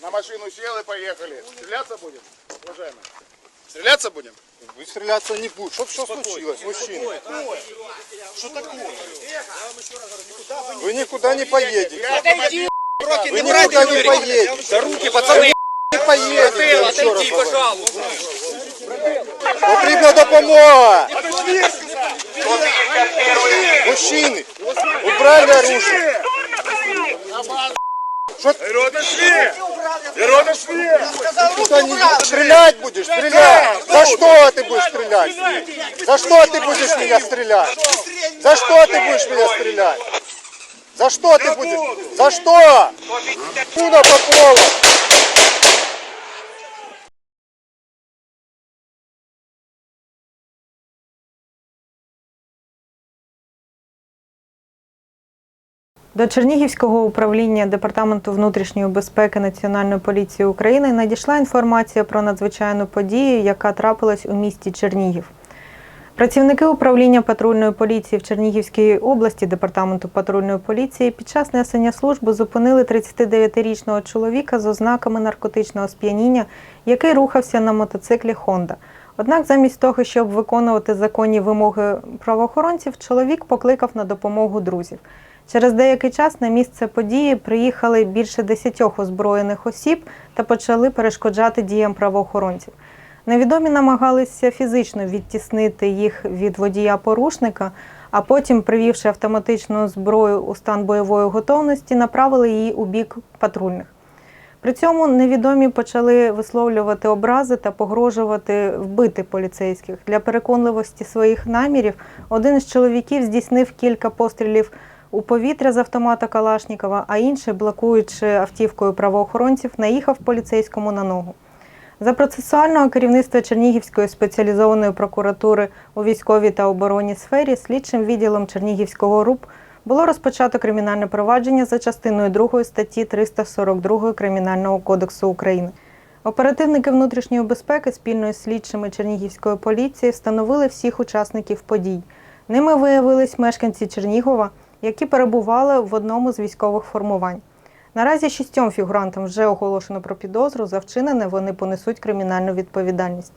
На машину сел и поехали. Стреляться будем, уважаемые? Стреляться будем? Вы стреляться не будете. Что, что случилось, мужчина? Что такое? Вы никуда не поедете. Отойди, Вы никуда не поедете. Да руки, пацаны, Не поедете. отойди, пожалуйста. Потрібна допомога. Мужчини, убрали оружие. Родошли! Родошли! Куда не... Стрелять будешь? Стрелять. За что ты будешь стрелять? За что ты будешь меня стрелять? За что ты будешь меня стрелять? За что ты будешь? За что? Куда Попова? До Чернігівського управління Департаменту внутрішньої безпеки Національної поліції України надійшла інформація про надзвичайну подію, яка трапилась у місті Чернігів. Працівники управління патрульної поліції в Чернігівській області Департаменту патрульної поліції під час несення служби зупинили 39-річного чоловіка з ознаками наркотичного сп'яніння, який рухався на мотоциклі Honda. Однак, замість того, щоб виконувати законні вимоги правоохоронців, чоловік покликав на допомогу друзів. Через деякий час на місце події приїхали більше десятьох озброєних осіб та почали перешкоджати діям правоохоронців. Невідомі намагалися фізично відтіснити їх від водія порушника, а потім, привівши автоматичну зброю у стан бойової готовності, направили її у бік патрульних. При цьому невідомі почали висловлювати образи та погрожувати вбити поліцейських. Для переконливості своїх намірів один з чоловіків здійснив кілька пострілів у повітря з автомата Калашнікова, а інший, блокуючи автівкою правоохоронців, наїхав поліцейському на ногу. За процесуального керівництва Чернігівської спеціалізованої прокуратури у військовій та оборонній сфері слідчим відділом Чернігівського РУП було розпочато кримінальне провадження за частиною 2 статті 342 Кримінального кодексу України. Оперативники внутрішньої безпеки спільно з слідчими Чернігівської поліції встановили всіх учасників подій. Ними виявились мешканці Чернігова, які перебували в одному з військових формувань. Наразі шістьом фігурантам вже оголошено про підозру. За вчинене вони понесуть кримінальну відповідальність.